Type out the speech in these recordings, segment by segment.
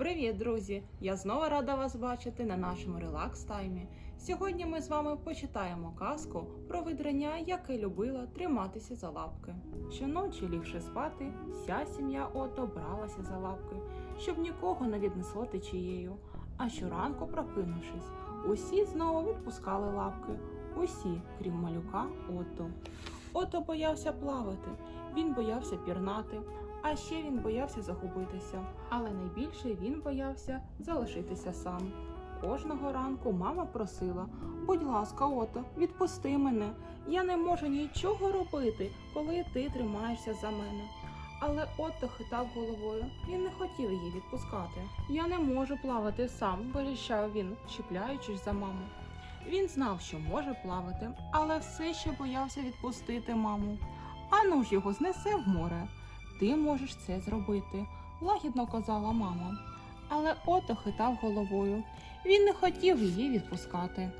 Привіт, друзі! Я знову рада вас бачити на нашому релакс таймі. Сьогодні ми з вами почитаємо казку про видрання, яке любило триматися за лапки. Щоночі, лігши спати, вся сім'я Ото бралася за лапки, щоб нікого не віднесло течією. А щоранку, прокинувшись, усі знову відпускали лапки. Усі, крім малюка Ото. Ото боявся плавати, він боявся пірнати, а ще він боявся загубитися. Але найбільше він боявся залишитися сам. Кожного ранку мама просила: будь ласка, ото, відпусти мене. Я не можу нічого робити, коли ти тримаєшся за мене. Але Отто хитав головою, він не хотів її відпускати. Я не можу плавати сам, вирішав він, чіпляючись за маму. Він знав, що може плавати, але все ще боявся відпустити маму. Ану ж його знесе в море. Ти можеш це зробити, лагідно казала мама. Але Ото хитав головою. Він не хотів її відпускати.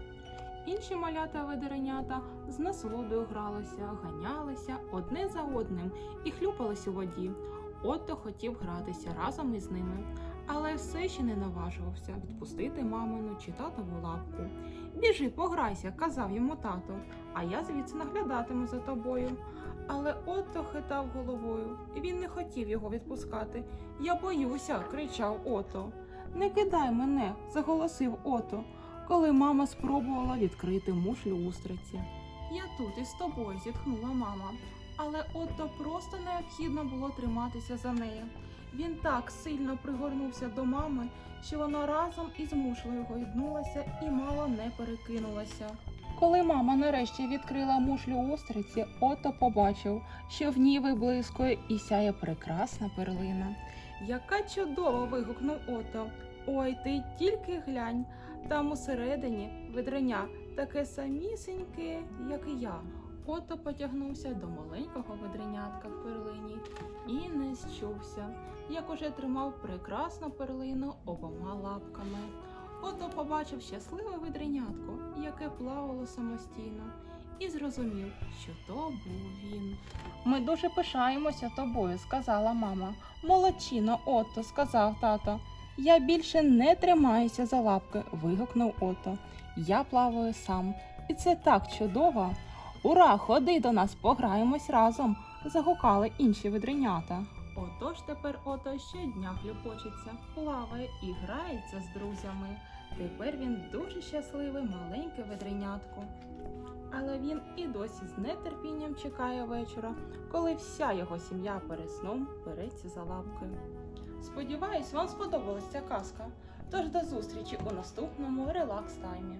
Інші малята ведеренята з насолодою гралися, ганялися одне за одним і хлюпались у воді. Отто хотів гратися разом із ними, але все ще не наважувався відпустити мамину чи татову лапку. Біжи, пограйся, казав йому тато, а я звідси наглядатиму за тобою. Але Отто хитав головою, він не хотів його відпускати. Я боюся, кричав Ото. Не кидай мене, заголосив Ото, коли мама спробувала відкрити мушлю устриці. Я тут із тобою, зітхнула мама. Але Отто просто необхідно було триматися за нею. Він так сильно пригорнувся до мами, що вона разом із мушлею гойднулася і мало не перекинулася. Коли мама нарешті відкрила мушлю устриці, Ото побачив, що в ній виблискує і сяє прекрасна перлина. Яка чудова! вигукнув Ото. Ой, ти тільки глянь, там усередині ведреня таке самісіньке, як і я. Ото потягнувся до маленького ведренятка в перлині і не щувся, як уже тримав прекрасну перлину обома лапками. Ото побачив щасливе ведренятко, яке плавало самостійно, і зрозумів, що то був він. Ми дуже пишаємося тобою, сказала мама. Молодчина, Отто, сказав тато. Я більше не тримаюся за лапки, вигукнув Ото. Я плаваю сам, і це так чудово. Ура, ходи до нас, пограємось разом, загукали інші ведренята. Отож тепер ото щодня хлюпочеться, плаває і грається з друзями. Тепер він дуже щасливий маленьке ведренятко. Але він і досі з нетерпінням чекає вечора, коли вся його сім'я перед сном береться за лапки. Сподіваюсь, вам сподобалась ця казка. Тож до зустрічі у наступному релакс таймі.